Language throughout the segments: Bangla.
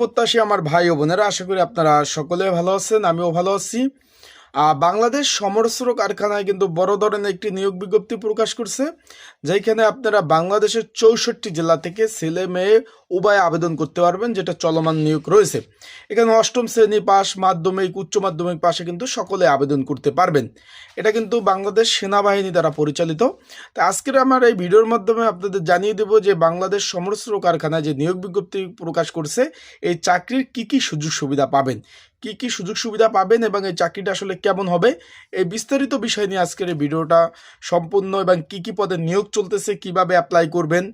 প্রত্যাশী আমার ভাই ও বোনেরা, আশা করি আপনারা সকলে ভালো আছেন, আমিও ভালো আছি। বাংলাদেশ সমরস্র কারখানায় কিন্তু বড় ধরনের একটি নিয়োগ বিজ্ঞপ্তি প্রকাশ করছে, যেখানে আপনারা বাংলাদেশের চৌষট্টি জেলা থেকে ছেলে, মেয়ে উভয় আবেদন করতে পারবেন, যেটা চলমান নিয়োগ রয়েছে। এখানে অষ্টম শ্রেণি পাস মাধ্যমিক, উচ্চ মাধ্যমিক পাশে কিন্তু সকলে আবেদন করতে পারবেন। এটা কিন্তু বাংলাদেশ সেনাবাহিনী দ্বারা পরিচালিত। তা আজকের আমার এই ভিডিওর মাধ্যমে আপনাদের জানিয়ে দেব যে বাংলাদেশ সমরস্ত্র কারখানায় যে নিয়োগ বিজ্ঞপ্তি প্রকাশ করছে, এই চাকরির কি কি সুযোগ সুবিধা পাবেন? কি কি সুযোগ সুবিধা পাবেন এবং এই চাকরিটা আসলে কেমন হবে? এই বিস্তারিত বিষয় নিয়ে আজকের এই ভিডিওটা সম্পূর্ণ এবং কি কি পদে নিয়োগ চলতেছে, কীভাবে অ্যাপ্লাই করবেন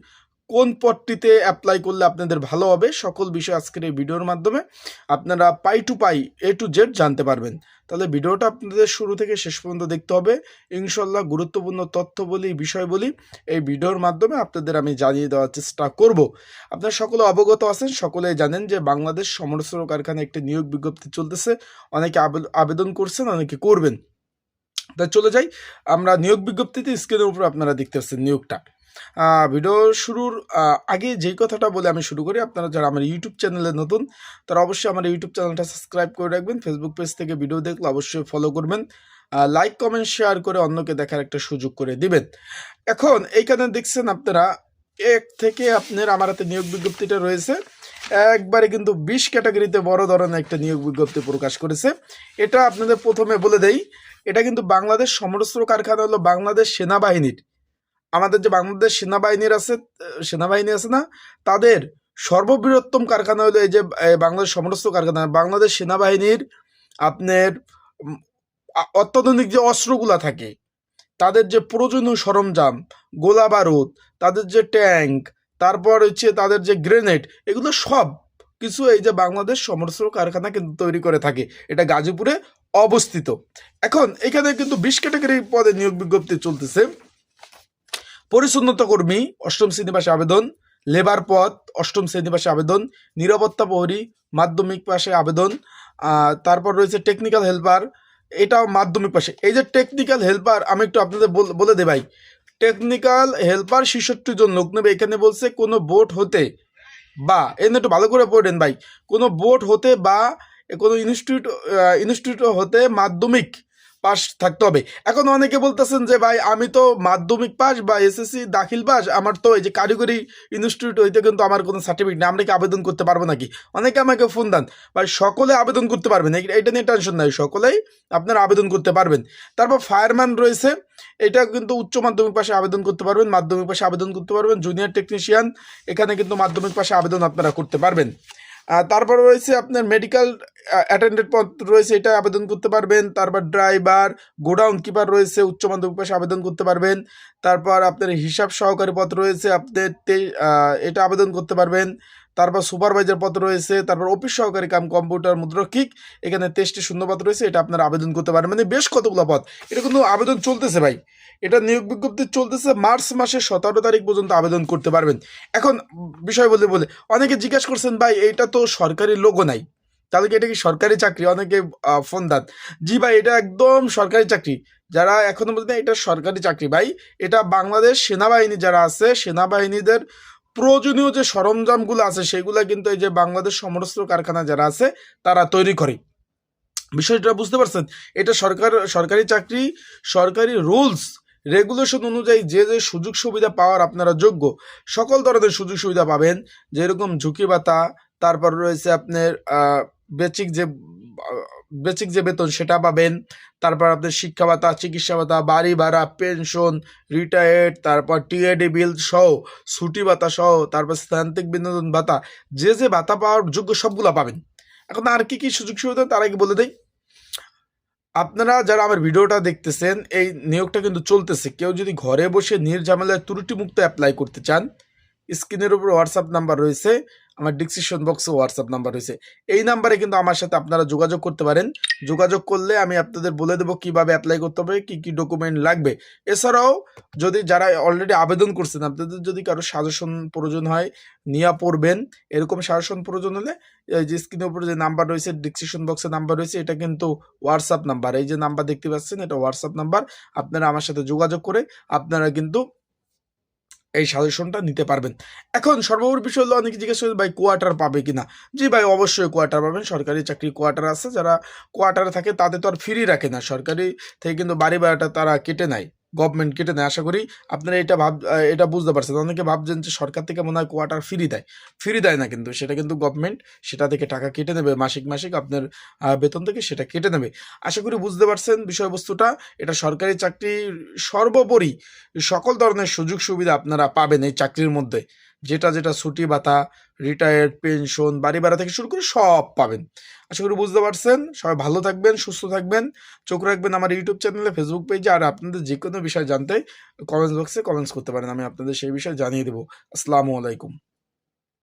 কোন পদটিতে অ্যাপ্লাই করলে আপনাদের ভালো হবে, সকল বিষয় আজকের এই ভিডিওর মাধ্যমে আপনারা পাই to pi A to Z জানতে পারবেন। তাহলে ভিডিওটা আপনাদের শুরু থেকে শেষ পর্যন্ত দেখতে হবে। ইনশাল্লাহ গুরুত্বপূর্ণ তথ্য বলি, বিষয় বলি, এই ভিডিওর মাধ্যমে আপনাদের আমি জানিয়ে দেওয়ার চেষ্টা করব। আপনারা সকলে অবগত আছেন, সকলে জানেন যে বাংলাদেশ সমরস্ত্র কারখানায় একটি নিয়োগ বিজ্ঞপ্তি চলতেছে। অনেকে আবে- আবেদন করছেন, অনেকে করবেন। তা চলে যাই, আমরা নিয়োগ বিজ্ঞপ্তিতে স্ক্রিনের উপর আপনারা দেখতে পাচ্ছেন নিয়োগটা। ভিডিও শুরুর আগে যেই কথাটা বলে আমি শুরু করি, আপনারা যারা আমার ইউটিউব চ্যানেলে নতুন, তারা অবশ্যই আমার ইউটিউব চ্যানেলটা সাবস্ক্রাইব করে রাখবেন। ফেসবুক পেজ থেকে ভিডিও দেখলে অবশ্যই ফলো করবেন। লাইক কমেন্ট শেয়ার করে অন্যকে দেখার একটা সুযোগ করে দিবেন। এখন এইখানে দেখছেন আপনারা, এক থেকে আপনার আমার হাতে নিয়োগ বিজ্ঞপ্তিটা রয়েছে। একবারে কিন্তু বিশ ক্যাটাগরিতে বড় ধরনের একটা নিয়োগ বিজ্ঞপ্তি প্রকাশ করেছে। এটা আপনাদের প্রথমে বলে দেই, এটা কিন্তু বাংলাদেশ সমরস্ত্র কারখানা হলো বাংলাদেশ সেনাবাহিনীর আমাদের যে বাংলাদেশ সেনাবাহিনীর আছে, সেনাবাহিনী আছে না, তাদের সর্ববৃহত্তম কারখানা হলো এই যে বাংলাদেশ সমরস্ত্র কারখানা। বাংলাদেশ সেনাবাহিনীর আপনার অত্যাধুনিক যে অস্ত্রগুলা থাকে, তাদের যে প্রয়োজনীয় সরঞ্জাম, গোলা বারুদ, তাদের যে ট্যাঙ্ক, তারপর হচ্ছে তাদের যে গ্রেনেড, এগুলো সব কিছু এই যে বাংলাদেশ সমরস্ত্র কারখানা কিন্তু তৈরি করে থাকে। এটা গাজীপুরে অবস্থিত। এখন এখানে কিন্তু বিশ ক্যাটাগরি পদে নিয়োগ বিজ্ঞপ্তি চলতেছে। পরিচ্ছন্নতা কর্মী অষ্টম শ্রেণীবাসে আবেদন, লেবার পদ, অষ্টম শ্রেণীবাসে আবেদন, নিরাপত্তা প্রহরী, মাধ্যমিক পাশে আবেদন তারপর রয়েছে টেকনিক্যাল হেল্পার এটাও মাধ্যমিক পাশে। এই যে টেকনিক্যাল হেল্পার আমি একটু আপনাদের বলে দেবাই টেকনিক্যাল হেল্পার ছেষট্টি জন লোক নেবে, এখানে বলছে কোনো বোট হতে বা এনে একটু ভালো করে পড়েন ভাই। কোনো বোট হতে বা, কোনো ইনস্টিটিউট ইনস্টিটিউট হতে মাধ্যমিক পাস থাকতে হবে। এখন অনেকে বলতেছেন যে, ভাই, আমি তো মাধ্যমিক পাস বা এসএসসি দাখিল পাস আমার তো এই যে কারিগরি ইনস্টিটিউট হইতে কিন্তু আমার কোনো সার্টিফিকেট নেই, আমরা কি আবেদন করতে পারব নাকি? অনেকে আমাকে ফোন দেন, ভাই, সকলে আবেদন করতে পারবেন এটা নিয়ে টেনশন নাই, সকলেই আপনারা আবেদন করতে পারবেন। তারপর ফায়ারম্যান রয়েছে, এটা কিন্তু উচ্চ মাধ্যমিক পাশে আবেদন করতে পারবেন, মাধ্যমিক পাশে আবেদন করতে পারবেন জুনিয়র টেকনিশিয়ান এখানে কিন্তু মাধ্যমিক পাশে আবেদন আপনারা করতে পারবেন। তারপর রয়েছে আপনার মেডিকেল অ্যাটেন্ডেন্ট পদ রয়েছে, এটা আবেদন করতে পারবেন। তারপর ড্রাইভার গোডাউন কিপার রয়েছে, উচ্চ মাধ্যমিক পাশে আবেদন করতে পারবেন। তারপর আপনার হিসাব সহকারী পদ রয়েছে আপনার এটা আবেদন করতে পারবেন। তারপর সুপারভাইজার পদ রয়েছে, তারপর অফিস সহকারী কাম কম্পিউটার মুদ্রকিক এখানে তেইশটি শূন্যপদ রয়েছে, এটা আপনারা আবেদন করতে পারবেন মানে বেশ কতগুলো পদ। এটা কিন্তু আবেদন চলতেছে ভাই। এটা নিয়োগ বিজ্ঞপ্তি চলতেছে মার্চ মাসের সতেরো তারিখ পর্যন্ত আবেদন করতে পারবেন। এখন বিষয় বলতে বলে, অনেকে জিজ্ঞাসা করছেন, ভাই, এটা তো সরকারি লোগো নাই। তাহলে কি এটা কি সরকারি চাকরি? অনেকে ফোন দেন। জি ভাই, এটা একদম সরকারি চাকরি। যারা এখনও বলতে এটা সরকারি চাকরি, ভাই, এটা বাংলাদেশ সেনাবাহিনী যারা আছে, সেনাবাহিনীদের প্রয়োজনীয় যে সরঞ্জামগুলো আছে, সেগুলো কিন্তু এই যে বাংলাদেশ সমরস্ত্র কারখানা যারা আছে, তারা তৈরি করে। বিষয়টা বুঝতে পারছেন? এটা সরকার, সরকারি চাকরি, সরকারি রুলস, রেগুলেশন অনুযায়ী যে যে সুযোগ সুবিধা পাওয়ার আপনারা যোগ্য, সকল ধরনের সুযোগ সুবিধা পাবেন। যেরকম ঝুঁকি ভাতা তারপর রয়েছে আপনার বেচিক যে বেচিক যে বেতন সেটা পাবেন, তারপর আপনার শিক্ষা ভাতা চিকিৎসা ভাতা বাড়ি ভাড়া, পেনশন রিটায়ার্ড তারপর টিএডি বিল সহ, ছুটি ভাতা সহ, তারপর স্থান্তিক বিনোদন ভাতা, যে যে ভাতা পাওয়ার যোগ্য সবগুলো পাবেন। এখন আর কি কি সুযোগ সুবিধা তার আগে বলে দেই। আপনারা যারা আমার ভিডিওটা দেখতেছেন, এই নিয়োগটা কিন্তু চলতেছে। কেউ যদি ঘরে বসে নির্ঝামেলায় ত্রুটিমুক্ত অ্যাপ্লাই করতে চান স্ক্রিনের উপর হোয়াটসঅ্যাপ নাম্বার রয়েছে, আমার ডিসক্রিপশন বক্সে হোয়াটসঅ্যাপ নাম্বার রয়েছে। এই নাম্বারে কিন্তু আমার সাথে আপনারা যোগাযোগ করতে পারেন। যোগাযোগ করলে আমি আপনাদের বলে দেবো কীভাবে অ্যাপ্লাই করতে হবে, কি কি ডকুমেন্ট লাগবে। এছাড়াও যদি যারা অলরেডি আবেদন করছেন, আপনাদের যদি কারও সাজেশন প্রয়োজন হয়, নিয়ে পড়বেন। এরকম সাজেশন প্রয়োজন হলে এই যে স্ক্রিনের উপরে যে নাম্বার রয়েছে ডিসক্রিপশন বক্সে নাম্বার রয়েছে, এটা কিন্তু হোয়াটসঅ্যাপ নাম্বার এই যে নাম্বার দেখতে পাচ্ছেন, এটা হোয়াটসঅ্যাপ নাম্বার আপনারা আমার সাথে যোগাযোগ করে আপনারা কিন্তু এই সাজেশনটা নিতে পারবেন। এখন সর্বোপরি বিষয় হলো, অনেকে জিজ্ঞেস করেন, ভাই কোয়ার্টার পাবে কিনা? জি ভাই, অবশ্যই কোয়ার্টার পাবেন। সরকারি চাকরি কোয়ার্টার আছে। যারা কোয়ার্টারে থাকে, তাদের তো আর ফ্রি রাখে না। সরকারি থেকে কিন্তু বাড়ি ভাড়াটা তারা কেটে নেয়। গভর্নমেন্ট কেটে নেয় আশা করি আপনারা এটা ভাব এটা বুঝতে পারছেন। অনেকে ভাবছেন যে সরকার থেকে মনে হয় কোয়ার্টার ফ্রি দেয়। ফ্রি দেয় না কিন্তু, সেটা কিন্তু গভর্নমেন্ট সেটা থেকে টাকা কেটে নেবে মাসিক মাসিক আপনার বেতন থেকে সেটা কেটে নেবে আশা করি বুঝতে পারছেন বিষয়বস্তুটা। এটা সরকারি চাকরি সর্বোপরি সকল ধরনের সুযোগ সুবিধা আপনারা পাবেন এই চাকরির মধ্যে। যেটা যেটা ছুটি ভাতা রিটায়ার্ড পেনশন বাড়ি ভাড়া থেকে শুরু করে সব পাবেন। আশা করি বুঝতে পারছেন। সবাই ভালো থাকবেন, সুস্থ থাকবেন। চোখ রাখবেন আমার ইউটিউব চ্যানেলে ফেসবুক পেজে আর আপনাদের যে কোনো বিষয় জানতে কমেন্টস বক্সে কমেন্টস করতে পারেন। আমি আপনাদের সেই বিষয়ে জানিয়ে দেবো। আসসালামু আলাইকুম।